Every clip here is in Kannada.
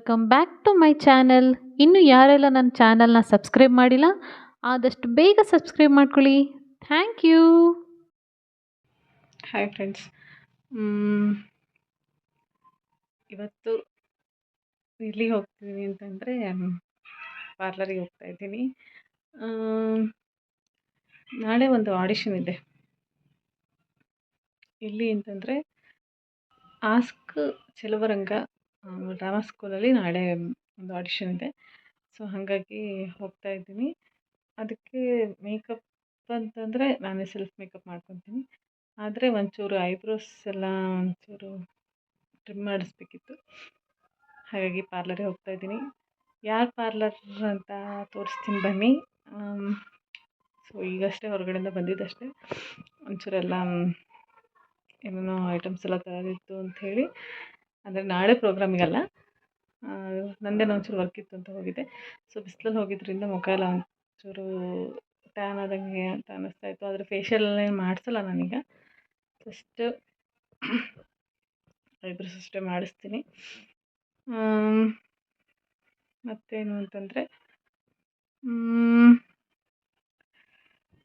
Welcome back to my channel ಇನ್ನು ಯಾರೆಲ್ಲ ನನ್ನ ಚಾನಲ್ನ ಸಬ್ಸ್ಕ್ರೈಬ್ ಮಾಡಿಲ್ಲ, ಆದಷ್ಟು ಬೇಗ ಸಬ್ಸ್ಕ್ರೈಬ್ ಮಾಡ್ಕೊಳ್ಳಿ. ಥ್ಯಾಂಕ್ ಯು ಹಾಯ್ ಫ್ರೆಂಡ್ಸ್ ಇವತ್ತು ಇಲ್ಲಿ ಹೋಗ್ತಿದ್ದೀನಿ ಅಂತಂದರೆ ಪಾರ್ಲರಿಗೆ ಹೋಗ್ತಾ ಇದ್ದೀನಿ. ನಾಳೆ ಒಂದು ಆಡಿಷನ್ ಇದೆ. ಎಲ್ಲಿ ಅಂತಂದರೆ ಆಸ್ಕ್ ಚೆಲುವರಂಗ ಡ್ರಾಮಾ ಸ್ಕೂಲಲ್ಲಿ ನಾಳೆ ಒಂದು ಆಡಿಷನ್ ಇದೆ. ಸೊ ಹಾಗಾಗಿ ಹೋಗ್ತಾ ಇದ್ದೀನಿ. ಅದಕ್ಕೆ ಮೇಕಪ್ ಅಂತಂದರೆ ನಾನೇ ಸೆಲ್ಫ್ ಮೇಕಪ್ ಮಾಡ್ಕೊತೀನಿ. ಆದರೆ ಒಂಚೂರು ಐಬ್ರೋಸ್ ಎಲ್ಲ ಒಂಚೂರು ಟ್ರಿಮ್ ಮಾಡಿಸ್ಬೇಕಿತ್ತು. ಹಾಗಾಗಿ ಪಾರ್ಲರಿಗೆ ಹೋಗ್ತಾ ಇದ್ದೀನಿ. ಯಾರು ಪಾರ್ಲರ್ ಅಂತ ತೋರಿಸ್ತೀನಿ ಬನ್ನಿ. ಸೊ ಈಗಷ್ಟೇ ಹೊರಗಡೆಯಿಂದ ಬಂದಿದ್ದಷ್ಟೇ ಒಂಚೂರೆಲ್ಲ ಏನೇನೋ ಐಟಮ್ಸ್ ಎಲ್ಲ ತರೋದಿತ್ತು ಅಂಥೇಳಿ ಅಂದರೆ ನಾಳೆ ಪ್ರೋಗ್ರಾಮಿಗಲ್ಲ ನಂದೇನೋ ಒಂಚೂರು ವರ್ಕ್ ಇತ್ತು ಅಂತ ಹೋಗಿದ್ದೆ. ಸೊ ಬಿಸಿಲಲ್ಲಿ ಹೋಗಿದ್ದರಿಂದ ಮುಖ ಎಲ್ಲ ಒಂಚೂರು ಟ್ಯಾನ್ ಆದಂಗೆ ಅಂತ ಅನ್ನಿಸ್ತಾ ಇತ್ತು. ಆದರೆ ಫೇಶಿಯಲ್ ಏನು ಮಾಡಿಸಲ್ಲ ನಾನೀಗ. ಫಸ್ಟ್ ಐಬ್ರೋಸ್ ಅಷ್ಟೇ ಮಾಡಿಸ್ತೀನಿ. ಮತ್ತೇನು ಅಂತಂದರೆ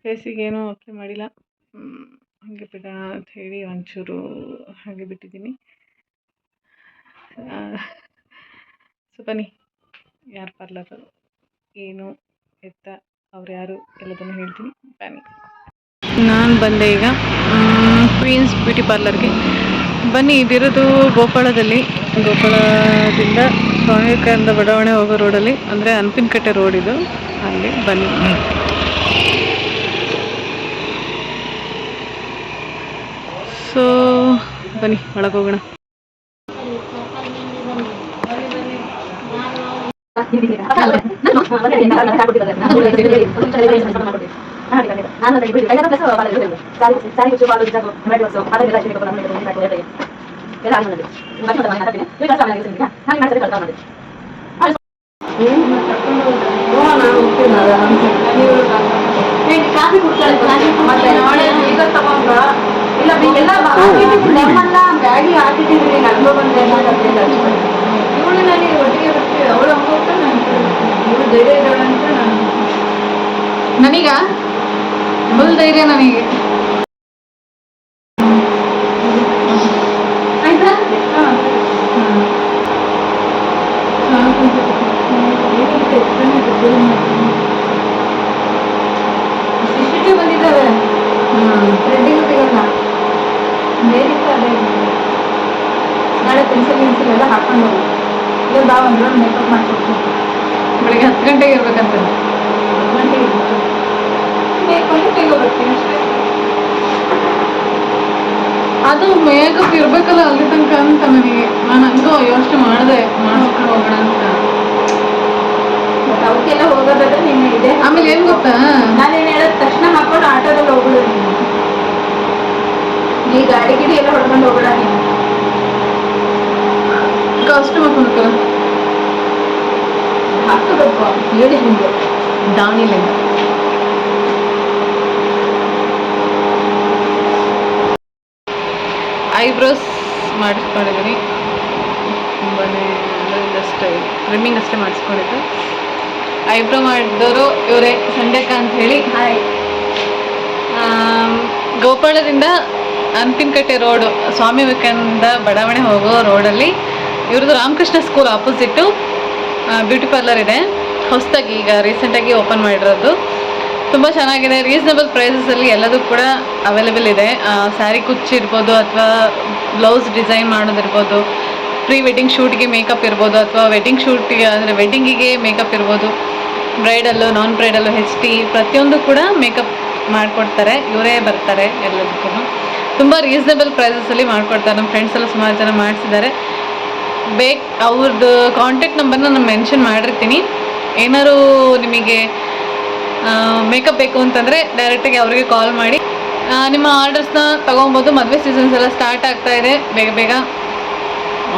ಫೇಸಿಗೇನೂ ಅಪ್ಲೈ ಮಾಡಿಲ್ಲ. ಹಾಗೆ ಬಿಡ ಅಂತ ಹೇಳಿ ಒಂಚೂರು ಹಾಗೆ ಬಿಟ್ಟಿದ್ದೀನಿ. ಸೊ ಬನ್ನಿ ಯಾರು ಪಾರ್ಲರು ಏನು ಎತ್ತ, ಅವ್ರು ಯಾರು ಎಲ್ಲದನ್ನು ಹೇಳ್ತೀನಿ. ಬನ್ನಿ ನಾನು ಬಂದೆ ಈಗ ಕ್ವೀನ್ಸ್ ಬ್ಯೂಟಿ ಪಾರ್ಲರ್ಗೆ ಬನ್ನಿ, ಇದಿರೋದು ಗೋಪಾಳದಲ್ಲಿ. ಗೋಪಾಳದಿಂದ ಸ್ವಾಮಿ ವಿವೇಕಾನಂದ ಬಡಾವಣೆ ಹೋಗೋ ರೋಡಲ್ಲಿ, ಅಂದರೆ ಅನ್ಪಿನಕಟ್ಟೆ ರೋಡ್ ಇದು. ಅಲ್ಲಿ ಬನ್ನಿ. ಸೊ ಬನ್ನಿ, ಒಳಗೆ ಹೋಗೋಣ. ಕಾಫಿ ಕುಡ್ತಾಳೆ ಮತ್ತೆ ನಾಳೆ ಈಗ ತಗೊಂಡ್ರ ಇಲ್ಲ ಎಲ್ಲ ನಮ್ಮನ್ನ ಬ್ಯಾಗಿ ಹಾಕಿಟ್ಟಿದ್ರಿ ನನ್ಗೂ ಬಂದ್ರೆ ಇವಳು ನನಗೆ ಒಟ್ಟಿಗೆ ಬರ್ತೀವಿ ಅವಳು ಹಂಗ ಹೋಗ್ತಾನೆ ಇವಳು ಧೈರ್ಯ ಇದ್ದಾಳೆ ಅಂತ ನಾನು ನನಗ ಫುಲ್ ಧೈರ್ಯ ನನಗೆ ಆಯ್ತಾ ಹಾಕೊಂಡು ಹೋಗಿ ಇಲ್ಲ ಬಾ ಒಂದು ಮೇಕಪ್ ಮಾಡ್ಕೊಡ್ತೀನಿ. ಬೆಳಿಗ್ಗೆ ಹತ್ತು ಗಂಟೆಗೆ ಇರ್ಬೇಕಂತ. ಗಂಟೆಗೆ ಮೇಕಪ್ ಬೇಗ ಬರ್ತೀನಿ ಅಷ್ಟೇ. ಅದು ಮೇಕಪ್ ಇರ್ಬೇಕಲ್ಲ ಅಲ್ಲಿ ತನಕ ಅಂತ ನನಗೆ. ನಾನು ಹಂಗೋ ಯೋಚನೆ ಮಾಡಿದೆ ಮಾಡ್ಕೊಂಡು ಹೋಗೋಣ ಅಂತ. ಮತ್ತೆ ಅವಕ್ಕೆಲ್ಲ ಹೋಗೋದಾದ್ರೆ ನಿನ್ನೆ ಇದೆ. ಆಮೇಲೆ ಏನ್ ಗೊತ್ತಾ? ನಾನೇನು ಹೇಳಿದ? ಮಾಡ್ಕೊಂಡ್ಕಲ್ಲ ಹಾಕಬೇಕು ಐಬ್ರೋಸ್ ಮಾಡಿಸ್ಕೊಂಡಿದ್ದೀನಿ. ತುಂಬಾ ಅಷ್ಟೇ ಟ್ರಿಮ್ಮಿಂಗ್ ಅಷ್ಟೇ ಮಾಡಿಸ್ಕೊಂಡಿದ್ದು. ಐಬ್ರೋ ಮಾಡಿದವರು ಇವರೇ ಸಂಡೇಕ ಅಂತ ಹೇಳಿ. ಹಾಯ್ ಗೋಪಾಳದಿಂದ ಅಂತಿಮಕಟ್ಟೆ ರೋಡು ಸ್ವಾಮಿ ವಿವೇಕಾನಂದ ಬಡಾವಣೆ ಹೋಗೋ ರೋಡಲ್ಲಿ ಇವ್ರದ್ದು Ramakrishna school opposite beauty parlour ಇದೆ. ಹೊಸದಾಗಿ ಈಗ ರೀಸೆಂಟಾಗಿ ಓಪನ್ ಮಾಡಿರೋದು. ತುಂಬ ಚೆನ್ನಾಗಿದೆ. ರೀಸನಬಲ್ ಪ್ರೈಸಸಲ್ಲಿ ಎಲ್ಲದೂ ಕೂಡ ಅವೈಲೇಬಲ್ ಇದೆ. ಸ್ಯಾರಿ ಕುಚ್ಚಿರ್ಬೋದು ಅಥವಾ ಬ್ಲೌಸ್ ಡಿಸೈನ್ ಮಾಡೋದಿರ್ಬೋದು ಪ್ರೀ ವೆಡ್ಡಿಂಗ್ ಶೂಟ್ಗೆ ಮೇಕಪ್ ಇರ್ಬೋದು ಅಥವಾ ವೆಡ್ಡಿಂಗ್ ಶೂಟಿಗೆ ಅಂದರೆ ವೆಡ್ಡಿಂಗಿಗೆ ಮೇಕಪ್ ಇರ್ಬೋದು. ಬ್ರೈಡಲ್ಲು ನಾನ್ ಬ್ರೈಡಲ್ಲು ಹೆಚ್ ಟಿ ಪ್ರತಿಯೊಂದು ಕೂಡ ಮೇಕಪ್ ಮಾಡಿಕೊಡ್ತಾರೆ. ಇವರೇ ಬರ್ತಾರೆ ಎಲ್ಲದಕ್ಕೂ ತುಂಬ ರೀಸನೇಬಲ್ ಪ್ರೈಸಸಲ್ಲಿ ಮಾಡಿಕೊಡ್ತಾರೆ. ನಮ್ಮ ಫ್ರೆಂಡ್ಸೆಲ್ಲ ಸುಮಾರು ಜನ ಮಾಡಿಸಿದ್ದಾರೆ. ಬೇಕ್ ಅವ್ರದ್ದು ಕಾಂಟ್ಯಾಕ್ಟ್ ನಂಬರ್ನ ನಾನು ಮೆನ್ಷನ್ ಮಾಡಿರ್ತೀನಿ. ಏನಾದರೂ ನಿಮಗೆ ಮೇಕಪ್ ಬೇಕು ಅಂತಂದರೆ ಡೈರೆಕ್ಟಾಗಿ ಅವರಿಗೆ ಕಾಲ್ ಮಾಡಿ. ನಿಮ್ಮ ಆರ್ಡರ್ಸ್ನ ತೊಗೊಬೋದು, ಮದುವೆ ಸೀಸನ್ಸ್ ಎಲ್ಲ ಸ್ಟಾರ್ಟ್ ಆಗ್ತಾ ಇದೆ. ಬೇಗ ಬೇಗ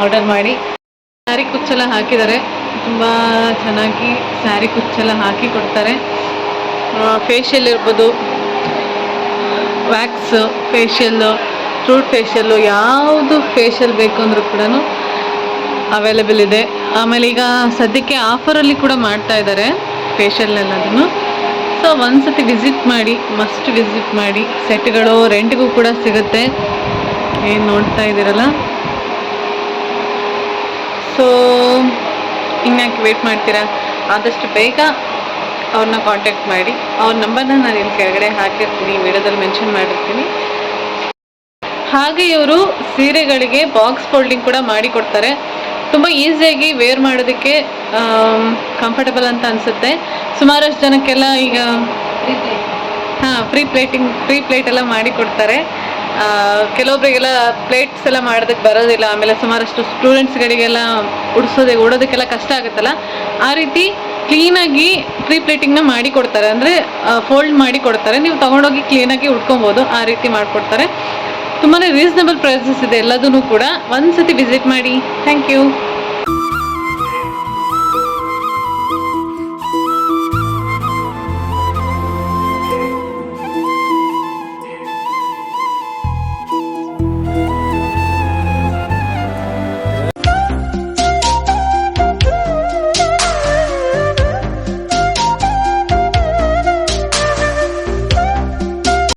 ಆರ್ಡರ್ ಮಾಡಿ. ಸ್ಯಾರಿ ಕುಚ್ಚೆಲ್ಲ ಹಾಕಿದ್ದಾರೆ. ತುಂಬ ಚೆನ್ನಾಗಿ ಸ್ಯಾರಿ ಕುಚ್ಚೆಲ್ಲ ಹಾಕಿ ಕೊಡ್ತಾರೆ. ಫೇಶಿಯಲ್ ಇರ್ಬೋದು ವ್ಯಾಕ್ಸು ಫೇಶಿಯಲ್ಲು ಫ್ರೂಟ್ ಫೇಶಿಯಲ್ಲು ಯಾವುದು ಫೇಶಿಯಲ್ ಬೇಕು ಅಂದರೂ ಕೂಡ ಅವೈಲೇಬಲ್ ಇದೆ. ಆಮೇಲೆ ಈಗ ಸದ್ಯಕ್ಕೆ ಆಫರಲ್ಲಿ ಕೂಡ ಮಾಡ್ತಾ ಇದ್ದಾರೆ ಫೇಶಿಯಲ್ ಎಲ್ಲದನ್ನು. ಸೊ ಒಂದ್ಸತಿ ವಿಸಿಟ್ ಮಾಡಿ ಮಸ್ಟ್ ವಿಸಿಟ್ ಮಾಡಿ, ಸೆಟ್ಗಳು ರೆಂಟ್ಗೂ ಕೂಡ ಸಿಗುತ್ತೆ. ಏನು ನೋಡ್ತಾ ಇದ್ದೀರಲ್ಲ? ಸೊ ಇನ್ಯಾಕೆ ವೇಟ್ ಮಾಡ್ತೀರಾ? ಆದಷ್ಟು ಬೇಗ ಅವ್ರನ್ನ ಕಾಂಟ್ಯಾಕ್ಟ್ ಮಾಡಿ. ಅವ್ರ ನಂಬರ್ನ ನಾನು ಇಲ್ಲಿ ಕೆಳಗಡೆ ಹಾಕಿರ್ತೀನಿ ವಿಡಿಯೋದಲ್ಲಿ ಮೆನ್ಷನ್ ಮಾಡಿರ್ತೀನಿ. ಹಾಗೆ ಇವರು ಸೀರೆಗಳಿಗೆ ಬಾಕ್ಸ್ ಫೋಲ್ಡಿಂಗ್ ಕೂಡ ಮಾಡಿ ಕೊಡ್ತಾರೆ. ತುಂಬ ಈಸಿಯಾಗಿ ವೇರ್ ಮಾಡೋದಕ್ಕೆ ಕಂಫರ್ಟಬಲ್ ಅಂತ ಅನಿಸುತ್ತೆ. ಸುಮಾರಷ್ಟು ಜನಕ್ಕೆಲ್ಲ ಈಗ ಹಾಂ ಫ್ರೀ ಪ್ಲೇಟಿಂಗ್ ಫ್ರೀ ಪ್ಲೇಟ್ ಎಲ್ಲ ಮಾಡಿ ಕೊಡ್ತಾರೆ. ಕೆಲವೊಬ್ಬರಿಗೆಲ್ಲ ಪ್ಲೇಟ್ಸ್ ಎಲ್ಲ ಮಾಡೋದಕ್ಕೆ ಬರೋದಿಲ್ಲ. ಆಮೇಲೆ ಸುಮಾರಷ್ಟು ಸ್ಟೂಡೆಂಟ್ಸ್ಗಳಿಗೆಲ್ಲ ಉಡಿಸೋದೆ, ಉಡೋದಕ್ಕೆಲ್ಲ ಕಷ್ಟ ಆಗುತ್ತಲ್ಲ? ಆ ರೀತಿ ಕ್ಲೀನಾಗಿ ಪ್ರೀ ಪ್ಲೇಟಿಂಗ್ನ ಮಾಡಿ ಕೊಡ್ತಾರೆ. ಅಂದರೆ ಫೋಲ್ಡ್ ಮಾಡಿ ಕೊಡ್ತಾರೆ. ನೀವು ತೊಗೊಂಡೋಗಿ ಕ್ಲೀನಾಗಿ ಉಟ್ಕೊಬೋದು. ಆ ರೀತಿ ಮಾಡಿಕೊಡ್ತಾರೆ. ತುಂಬಾ ರೀಸನಬಲ್ ಪ್ರೈಸಸ್ ಇದೆ ಎಲ್ಲದೂ ಕೂಡ ಒಂದ್ಸತಿ ವಿಸಿಟ್ ಮಾಡಿ. Thank you